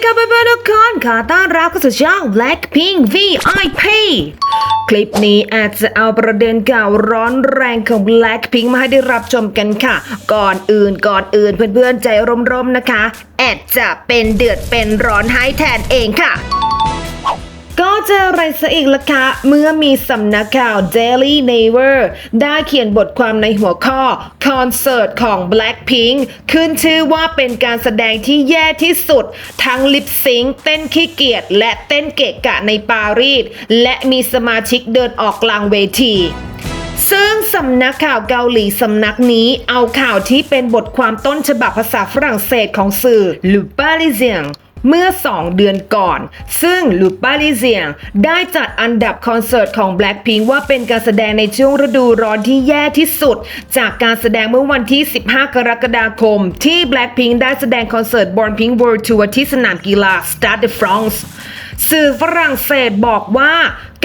ดีครับเพื่อนๆทุกคนขอต้อนรับเข้าสู่ช่อง Blackpink VIP คลิปนี้อาจจะเอาประเด็นข่าวร้อนแรงของ Blackpink มาให้ได้รับชมกันค่ะ ก่อนอื่นก่อนอื่นเพื่อนๆใจร่มๆนะคะ แอดจะเป็นเดือดเป็นร้อนให้แทนเองค่ะ ก็เจออะไรซะอีกล่ะคะ เมื่อมีสำนักข่าว Daily Naver ได้เขียนบทความในหัวข้อ คอนเสิร์ตของ Blackpink ขึ้นชื่อว่าเป็นการแสดงที่แย่ที่สุด ทั้งลิปซิงค์เต้นขี้เกียจและเต้นเกะกะในปารีส และมีสมาชิกเดินออกกลางเวทีซึ่งสำนักข่าวเกาหลีสำนักนี้เอาข่าวที่เป็นบทความต้นฉบับภาษาฝรั่งเศสของสื่อ Le Parisien เเมื่อ 2 เดือนก่อน ซึ่ง Le Parisien ได้จัดอันดับคอนเสิร์ตของ Blackpink ว่าเป็นการแสดงในช่วงฤดูร้อนที่แย่ที่สุด จากการแสดงเมื่อวันที่ 15 กรกฎาคม ที่ Blackpink ได้แสดงคอนเสิร์ต Born Pink World Tour ที่สนามกีฬา Stade de France สื่อฝรั่งเศสบอกว่า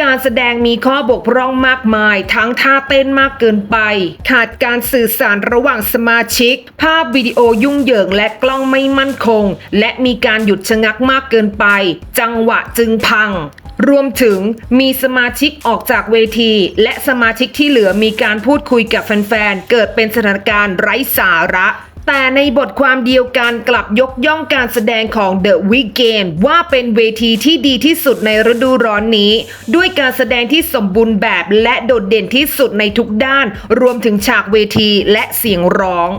การแสดงมีข้อบกพร่องมากมาย ทั้งท่าเต้นมากเกินไป ขาดการสื่อสารระหว่างสมาชิก ภาพวิดีโอยุ่งเหยิงและกล้องไม่มั่นคง และมีการหยุดชะงักมากเกินไป จังหวะจึงพัง รวมถึงมีสมาชิกออกจากเวที และสมาชิกที่เหลือมีการพูดคุยกับแฟนๆ เกิดเป็นสถานการณ์ไร้สาระ แต่ในบทความเดียวกันกลับยกย่องการแสดงของ The Weeknd ว่าเป็นเวทีที่ดีที่สุดในฤดูร้อนนี้ ด้วยการแสดงที่สมบูรณ์แบบและโดดเด่นที่สุดในทุกด้าน รวมถึงฉากเวทีและเสียงร้อง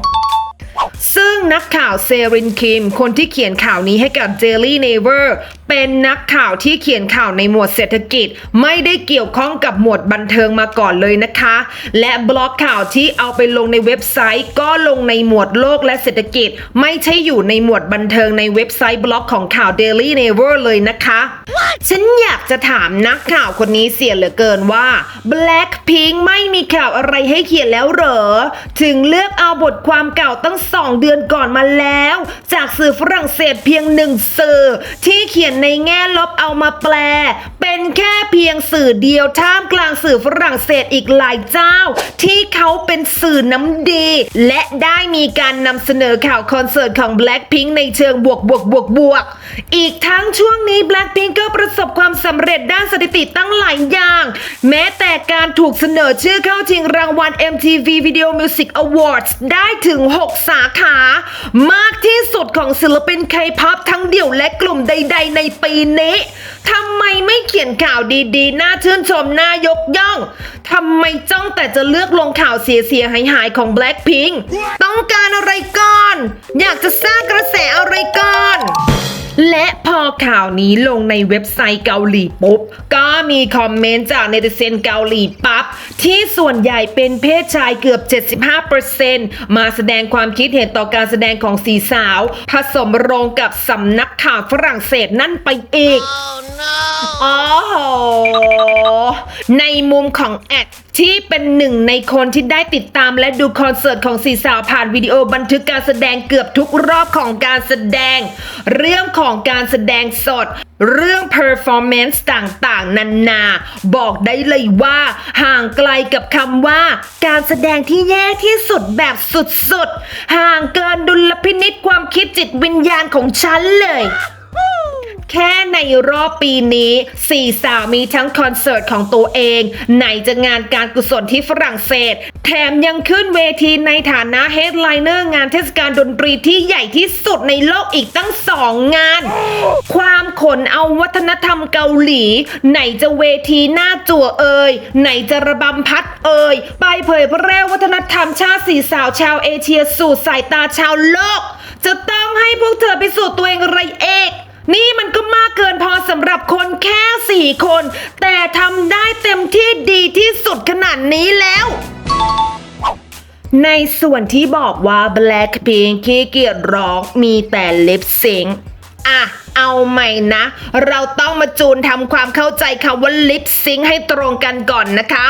ซึ่งนักข่าวเซรินคิม คนที่เขียนข่าวนี้ให้กับ Daily Naver เป็นนักข่าวที่เขียนข่าวในหมวดเศรษฐกิจ ไม่ได้เกี่ยวข้องกับหมวดบันเทิงมาก่อนเลยนะคะ และบล็อกข่าวที่เอาไปลงในเว็บไซต์ ก็ลงในหมวดโลกและเศรษฐกิจ ไม่ใช่อยู่ในหมวดบันเทิงในเว็บไซต์บล็อกของข่าว Daily Naver เลยนะคะ ฉันอยากจะถามนักข่าวคนนี้เสียเหลือเกินว่า Blackpink ไม่มีข่าวอะไรให้เขียนแล้วเหรอ ถึงเลือกเอาบทความเก่าตั้งสองเดือนก่อนมาแล้ว จากสื่อฝรั่งเศสเพียงหนึ่งสื่อ ที่เขียนในแง่ลบเอามาแปล เป็นแค่เพียงสื่อเดียวท่ามกลางสื่อฝรั่งเศสอีกหลายเจ้า ที่เขาเป็นสื่อน้ำดี และได้มีการนำเสนอข่าวคอนเสิร์ตของ Blackpink ในเชิงบวกบวกบวกบวก อีกทั้งช่วงนี้ Blackpink ก็ประสบความสำเร็จด้านสถิติตั้งหลายอย่าง แม้แต่การถูกเสนอชื่อเข้าชิงรางวัล MTV Video Music Awards ได้ถึง 6 สาขา มากที่สุดของศิลปิน K-POP ทั้งเดี่ยวและกลุ่มใด ๆ ในปีนี้ทำไมไม่เขียนข่าวดีๆ น่าชื่นชมน่ายกย่องทำไมจ้องแต่จะเลือกลงข่าวเสียๆหายๆของ Blackpink ต้องการอะไรก่อน อยากจะสร้างกระแสอะไรก่อน และพอข่าวนี้ลงในเว็บไซต์เกาหลีปุ๊บ ก็มีคอมเมนต์จากเนติเซนเกาหลีปั๊บ ที่ส่วนใหญ่เป็นเพศชายเกือบ 75%มาแสดงความคิดเห็นต่อการแสดงของสีสาว ผสมโรงกับสำนักข่าวฝรั่งเศสนั่นไปอีกอ๋อโหในมุมของแอด ที่เป็นหนึ่งในคนที่ได้ติดตามและดูคอนเสิร์ตของสีสาวผ่านวิดีโอบันทึกการแสดงเกือบทุกรอบของการแสดง เรื่องของการแสดงสด เรื่อง performance ต่างๆ นานา บอกได้เลยว่าห่างไกลกับคำว่า การแสดงที่แย่ที่สุดแบบสุดๆ ห่างเกินดุลพินิษความคิดจิตวิญญาณของฉันเลย แค่ในรอบปีนี้สี่สาวมีทั้งคอนเสิร์ตของตัวเอง ไหนจะงานการกุศลที่ฝรั่งเศส แถมยังขึ้นเวทีในฐานะเฮดไลเนอร์งานเทศกาลดนตรีที่ใหญ่ที่สุดในโลกอีกตั้งสองงาน ความขนเอาวัฒนธรรมเกาหลี ไหนจะเวทีหน้าจั่วเอ่ยไหนจะระบำพัดเอ่ยไปเผยแพร่วัฒนธรรมชาติสี่สาวชาวเอเชียสู่สายตาชาวโลก จะต้องให้พวกเธอไปสู่ตัวเองไรเอก นี่มันก็มากเกินพอสำหรับคนแค่สี่คน แต่ทำได้เต็มที่ดีที่สุดขนาดนี้แล้ว ในส่วนที่บอกว่า Blackpink ขี้เกียจร้องมีแต่ลิปซิงอะ เอาใหม่นะ เราต้องมาจูนทำความเข้าใจคำว่าลิปซิงให้ตรงกันก่อนนะคะ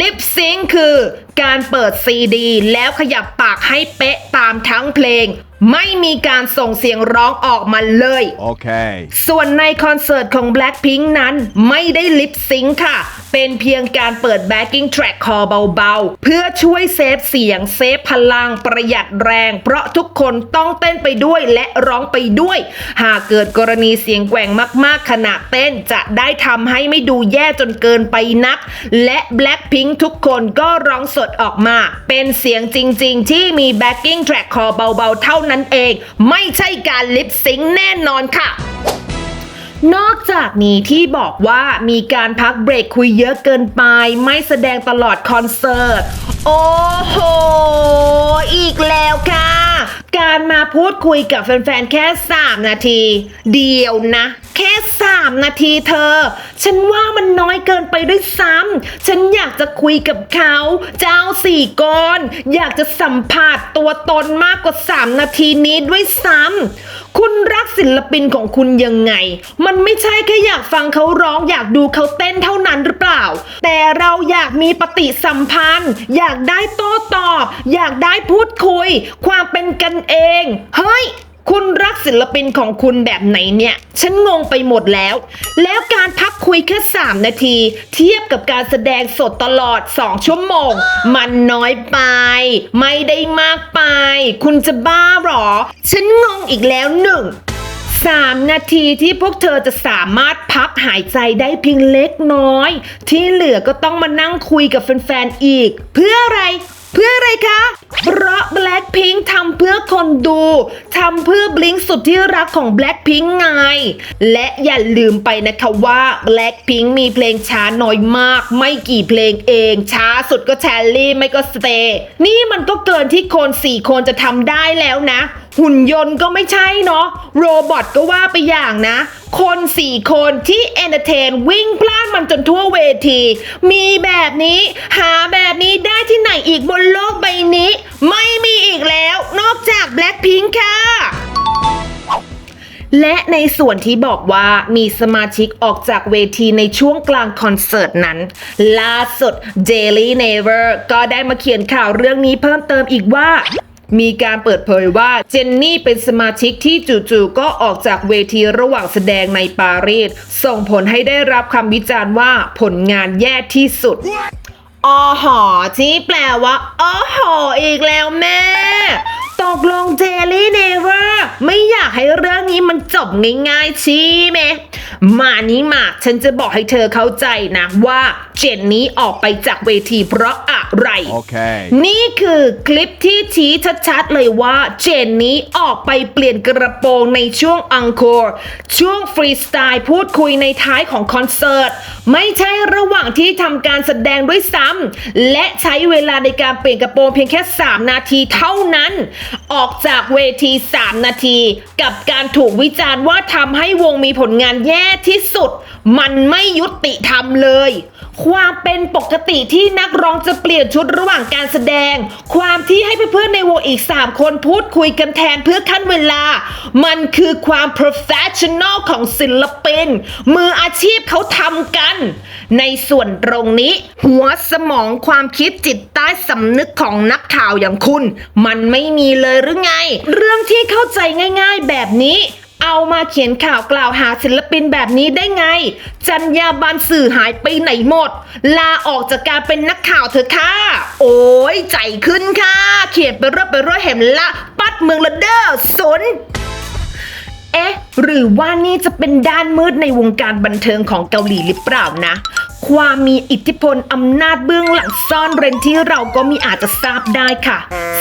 ลิปซิงคือการเปิดซีดี แล้วขยับปากให้เป๊ะตามทั้งเพลง ไม่มีการส่งเสียงร้องออกมาเลย Okay. ส่วนในคอนเสิร์ตของ Blackpink นั้นไม่ได้ลิปซิงค์ค่ะ เป็นเพียงการเปิด backing track คอเบาๆ เพื่อช่วยเซฟเสียง เซฟพลังประหยัดแรง เพราะทุกคนต้องเต้นไปด้วยและร้องไปด้วย หากเกิดกรณีเสียงแกว่งมากๆ ขณะเต้นจะได้ทำให้ไม่ดูแย่จนเกินไปนัก และ Blackpink ทุกคนก็ร้องสดออกมา เป็นเสียงจริงๆ ที่มี backing track คอเบาๆ เท่านั้นนั่นเอง ไม่ใช่การลิปซิงค์แน่นอนค่ะนอกจากนี้ที่บอกว่ามีการพักเบรกคุยเยอะเกินไป ไม่แสดงตลอดคอนเสิร์ต โอ้โห อีกแล้วค่ะ การมาพูดคุยกับแฟนๆ แค่ 3 นาที เดียวนะ แค่ 3 นาทีเธอ ฉันว่ามันน้อยเกินไปด้วยซ้ำ ฉันอยากจะคุยกับเขา เจ้าสี่กอนอยากจะสัมผัสตัวตนมากกว่า 3 นาทีนี้ด้วยซ้ำ คุณรักศิลปินของคุณยังไง มันไม่ใช่แค่อยากฟังเขาร้อง อยากดูเขาเต้นเท่านั้นหรือเปล่า แต่เราอยากมีปฏิสัมพันธ์ อยากากได้โต้ตอบ อยากได้พูดคุย ความเป็นกันเอง เฮ้ยคุณรักศิลปินของคุณแบบไหนเนี่ย ฉันงงไปหมดแล้ว แล้วการพักคุยแค่ 3 นาที เทียบกับการแสดงสดตลอด 2 ชั่วโมง มันน้อยไป ไม่ได้มากไป คุณจะบ้าหรอ ฉันงงอีกแล้วหนึ่ง 3 นาทีที่พวกเธอจะสามารถพักหายใจได้เพียงเล็กน้อย ที่เหลือก็ต้องมานั่งคุยกับแฟนๆอีก เพื่ออะไรเพื่ออะไรคะ เพราะ Blackpink ทำเพื่อคนดูทำเพื่อ Blink สุดที่รักของ Blackpink ไง และอย่าลืมไปนะคะว่า Blackpink มีเพลงช้าน้อยมาก ไม่กี่เพลงเอง ช้าสุดก็แชลลี่ไม่ก็สเตย์นี่มันก็เกินที่คน 4 คนจะทำได้แล้วนะ หุ่นยนต์ก็ไม่ใช่เนาะโรบอทก็ว่าไปอย่างนะ คนสี่คนที่เอนเตอร์เทนวิ่งพล่านมันจนทั่วเวที มีแบบนี้หาแบบนี้ได้ที่ไหนอีกบนโลกใบนี้ ไม่มีอีกแล้ว นอกจาก Blackpink ค่ะและในส่วนที่บอกว่ามีสมาชิกออกจากเวทีในช่วงกลางคอนเสิร์ตนั้น ล่าสุด Daily Never ก็ได้มาเขียนข่าวเรื่องนี้เพิ่มเติมอีกว่า มีการเปิดเผยว่าเจนนี่เป็นสมาชิกที่จู่ๆก็ออกจากเวทีระหว่างแสดงในปารีส ส่งผลให้ได้รับคำวิจารณ์ว่าผลงานแย่ที่สุดอ๋อหอที่แปลว่าอ๋อหออีกแล้วแม่ กลงเจลลี่เนเวอร์ไม่อยากให้เรื่องนี้มันจบง่ายๆใช่ไหมมานี้มาฉันจะบอกให้เธอเข้าใจนะว่าเจนนี้ออกไปจากเวทีเพราะอะไร Okay. นี่คือคลิปที่ชี้ชัดๆเลยว่าเจนนี้ออกไปเปลี่ยนกระโปรงในช่วงอังคอร์ช่วงฟรีสไตล์พูดคุยในท้ายของคอนเสิร์ต ไม่ใช่ระหว่างที่ทำการแสดงด้วยซ้ำและใช้เวลาในการเปลี่ยนกระโปรงเพียงแค่ 3 นาทีเท่านั้น ออกจากเวที 3 นาที กับการถูกวิจารณ์ว่าทำให้วงมีผลงานแย่ที่สุด มันไม่ยุติธรรมเลย ความเป็นปกติที่นักร้องจะเปลี่ยนชุดระหว่างการแสดง ความที่ให้เพื่อนๆในวงอีก 3 คนพูดคุยกันแทนเพื่อขั้นเวลา มันคือความ professional ของศิลปิน มืออาชีพเขาทำกัน ในส่วนตรงนี้ หัวสมองความคิดจิตใต้สำนึกของนักข่าวอย่างคุณ มันไม่มีเลยหรือไง เรื่องที่เข้าใจง่าย ๆแบบนี้ เอามาเขียนข่าวกล่าวหาศิลปินแบบนี้ได้ไง จัญญาบันสื่อหายไปไหนหมด ลาออกจากการเป็นนักข่าวเถอะค่ะ โอ้ยใจขึ้นค่ะ เขียนไปเรื่อยไปเรื่อยเห็นละ ปัดเมืองละเด้อสนเอ๊ะ หรือว่านี่จะเป็นด้านมืดในวงการบันเทิงของเกาหลีหรือเปล่านะ ความมีอิทธิพลอำนาจเบื้องหลังซ่อนเร้นที่เราก็มีอาจจะทราบได้ค่ะ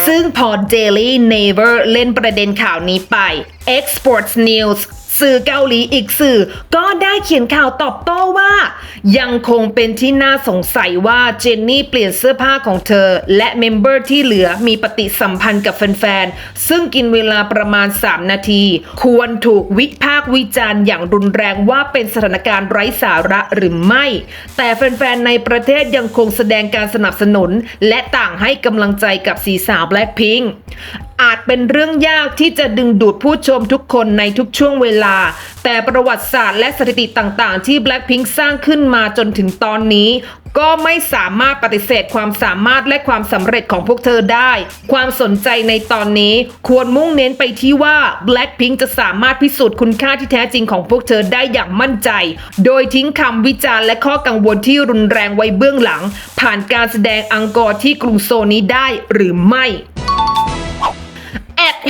ซึ่งพอ Daily Naver เล่นประเด็นข่าวนี้ไป Exports News สื่อเกาหลีอีกสื่อ ก็ได้เขียนข่าวตอบโต้ว่า ยังคงเป็นที่น่าสงสัยว่าเจนนี่เปลี่ยนเสื้อผ้าของเธอ และเมมเบอร์ที่เหลือมีปฏิสัมพันธ์กับแฟนๆ ซึ่งกินเวลาประมาณ 3 นาที ควรถูกวิพากษ์วิจารณ์อย่างรุนแรงว่าเป็นสถานการณ์ไร้สาระหรือไม่ แต่แฟนๆ ในประเทศยังคงแสดงการสนับสนุน และต่างให้กำลังใจกับสีสาว Blackpink อาจเป็นเรื่องยากที่จะดึงดูดผู้ชมทุกคนในทุกช่วงเวลา แต่ประวัติศาสตร์และสถิติต่างๆ ที่ Blackpink สร้างขึ้นมาจนถึงตอนนี้ ก็ไม่สามารถปฏิเสธความสามารถและความสำเร็จของพวกเธอได้ ความสนใจในตอนนี้ควรมุ่งเน้นไปที่ว่า Blackpink จะสามารถพิสูจน์คุณค่าที่แท้จริงของพวกเธอได้อย่างมั่นใจ โดยทิ้งคำวิจารณ์และข้อกังวลที่รุนแรงไว้เบื้องหลัง ผ่านการแสดงอังกอร์ที่กรุงโซนี้ได้หรือไม่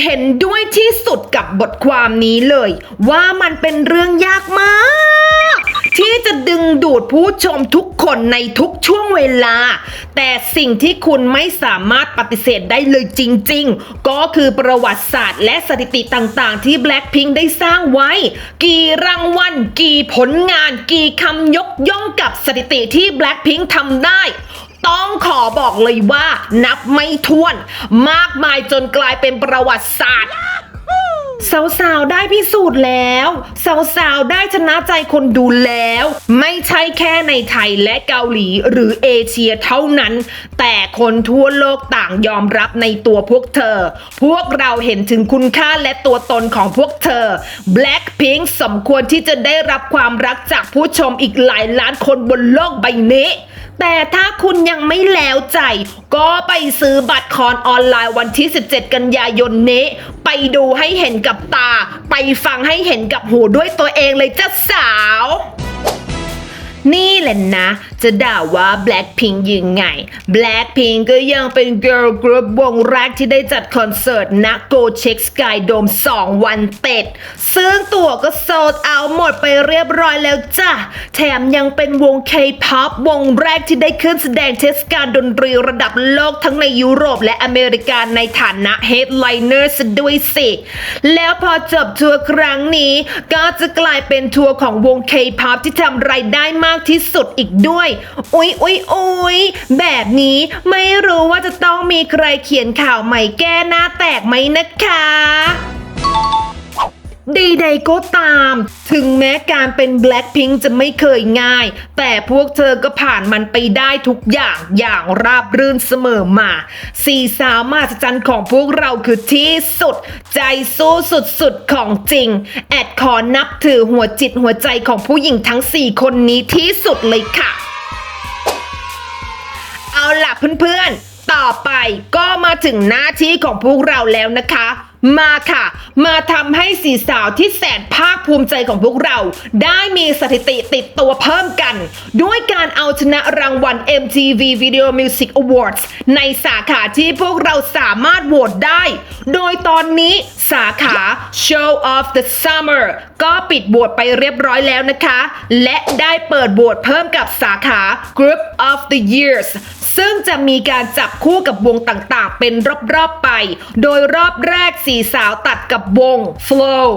เห็นด้วยที่สุดกับบทความนี้เลย ว่ามันเป็นเรื่องยากมาก ที่จะดึงดูดผู้ชมทุกคนในทุกช่วงเวลา แต่สิ่งที่คุณไม่สามารถปฏิเสธได้เลยจริง ๆ ก็คือประวัติศาสตร์และสถิติต่างๆ ที่ Blackpink ได้สร้างไว้ กี่รางวัล กี่ผลงาน กี่คำยกย่องกับสถิติที่ Blackpink ทำได้ ต้องขอบอกเลยว่านับไม่ถ้วน มากมายจนกลายเป็นประวัติศาสตร์สาวๆ ได้พิสูจน์แล้ว สาวๆ ได้ชนะใจคนดูแล้ว ไม่ใช่แค่ในไทยและเกาหลีหรือเอเชียเท่านั้น แต่คนทั่วโลกต่างยอมรับในตัวพวกเธอ พวกเราเห็นถึงคุณค่าและตัวตนของพวกเธอ Blackpink สมควรที่จะได้รับความรักจากผู้ชมอีกหลายล้านคนบนโลกใบนี้ แต่ถ้าคุณยังไม่แล้วใจ ก็ไปซื้อบัตรคอนออนไลน์วันที่ 17 กันยายนนี้ ไปดูให้เห็นกับตา ไปฟังให้เห็นกับหูด้วยตัวเองเลยจ้าสาว นี่แหละนะ จะด่าว่า Blackpink ยังไง Blackpink ก็ยังเป็น girl group วงแรกที่ได้จัดคอนเสิร์ตณ Go Check Sky Dome 2วันเต็ด ซึ่งตั๋วก็โซลเอาหมดไปเรียบร้อยแล้วจ้ะ แถมยังเป็นวง K-pop วงแรกที่ได้ขึ้นแสดงเทศกาลดนตรีระดับโลกทั้งในยุโรปและอเมริกาในฐานะ headliner ซะด้วยสิ แล้วพอจบทัวร์ครั้งนี้ ก็จะกลายเป็นทัวร์ของวง K-pop ที่ทำรายได้มากที่สุดอีกด้วยอุ๊ยอุ๊ยอุ๊ยแบบนี้ไม่รู้ว่าจะต้องมีใครเขียนข่าวใหม่แก้หน้าแตกไหมนะคะใดๆก็ตาม ถึงแม้การเป็น Blackpink จะไม่เคยง่าย แต่พวกเธอก็ผ่านมันไปได้ทุกอย่างอย่างราบรื่นเสมอมา สี่สาวมหัศจรรย์ของพวกเราคือที่สุด ใจสู้สุดๆ ของจริง แอดขอนับถือหัวจิตหัวใจของผู้หญิงทั้ง 4 คนนี้ที่สุดเลยค่ะ เอาล่ะเพื่อนๆ ต่อไปก็มาถึงหน้าที่ของพวกเราแล้วนะคะ มาค่ะ มาทำให้สีสาวที่แสนภาคภูมิใจของพวกเรา ได้มีสถิติติดตัวเพิ่มกัน ด้วยการเอาชนะรางวัล MTV Video Music Awards ในสาขาที่พวกเราสามารถโหวตได้ โดยตอนนี้สาขา Show of the Summer ก็ปิดโหวตไปเรียบร้อยแล้วนะคะ และได้เปิดโหวตเพิ่มกับสาขา Group of the Years ซึ่งจะมีการจับคู่กับวงต่างๆ เป็นรอบๆไป โดยรอบแรกสีสาวตัดกับวง Flow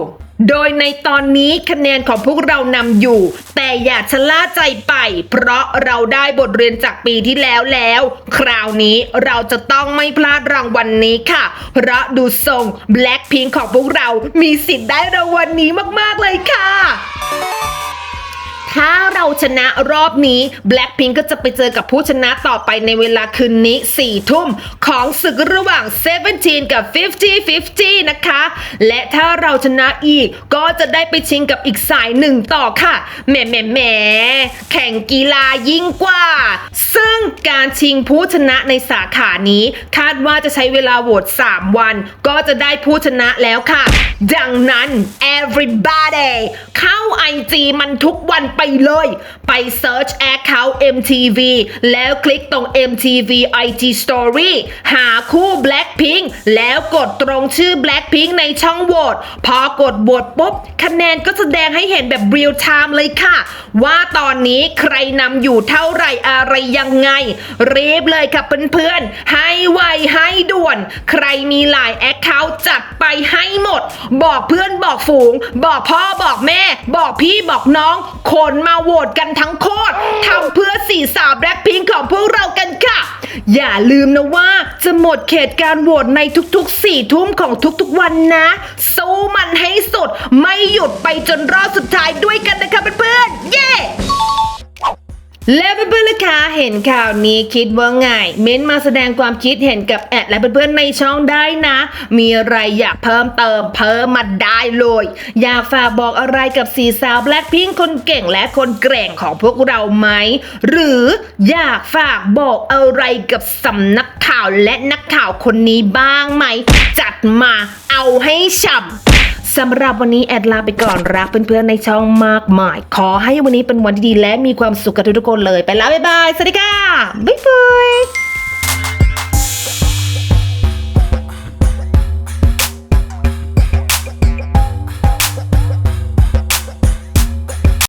โดยในตอนนี้คะแนนของพวกเรานำอยู่ แต่อย่าชะล่าใจไป เพราะเราได้บทเรียนจากปีที่แล้วแล้ว คราวนี้เราจะต้องไม่พลาดรางวัลนนี้ค่ะ เพราะดูทรง Blackpink ของพวกเรามีสิทธิ์ได้รางวัลนนี้มาก ๆ เลยค่ะ ถ้าเราชนะรอบนี้ Blackpink ก็จะไปเจอกับผู้ชนะต่อไปในเวลาคืนนี้ 4 ทุ่ม ของศึกระหว่าง 17 กับ 50 50 นะคะ และถ้าเราชนะอีกก็จะได้ไปชิงกับอีกสายหนึ่งต่อค่ะแหมแหมแหมแข่งกีฬายิ่งกว่า ซึ่งการชิงผู้ชนะในสาขานี้ คาดว่าจะใช้เวลาโหวต3 วัน ก็จะได้ผู้ชนะแล้วค่ะ ดังนั้น everybody เข้า IG มันทุกวันไปเลย ไป search account MTV แล้วคลิกตรง MTV IG Story หาคู่ Blackpink แล้วกดตรงชื่อ Blackpink ในช่องโหวตพอกดโหวตปุ๊บ คะแนนก็แสดงให้เห็นแบบ real time เลยค่ะ ว่าตอนนี้ใครนำอยู่เท่าไหร่อะไรยังไง รีบเลยค่ะเพื่อนๆ ให้ไวให้ด่วน ใครมีหลาย Account จัดไปให้หมด บอกเพื่อนบอกฝูง บอกพ่อบอกแม่ บอกพี่บอกน้องคนมาโหวตกันทั้งโคตรทำเพื่อสี่สาวแบล็คพิงของพวกเรากันค่ะ อย่าลืมนะว่าจะหมดเขตการโหวตในทุกๆสี่ทุ่มของทุกๆวันนะ สู้มันให้สุด ไม่หยุดไปจนรอบสุดท้ายด้วยกันนะคะเพื่อนๆเย้ แล้วเพื่อนๆล่ะคะเห็นข่าวนี้คิดว่าไง เม้นมาแสดงความคิดเห็นกับแอดและเพื่อนๆในช่องได้นะ มีอะไรอยากเพิ่มเติมเพิ่มมาได้เลย อยากฝากบอกอะไรกับสีสาวแบล็คพิงคนเก่งและคนแกร่งของพวกเราไหม หรืออยากฝากบอกอะไรกับสำนักข่าวและนักข่าวคนนี้บ้างไหม จัดมาเอาให้ฉ่ำ สำหรับวันนี้แอดลาไปก่อนรักเพื่อนๆในช่องมากมาย ขอให้วันนี้เป็นวันที่ดีและมีความสุขกับทุกๆคนเลย ไปแล้วบ๊ายบาย สวัสดีค่ะ บ๊ายบาย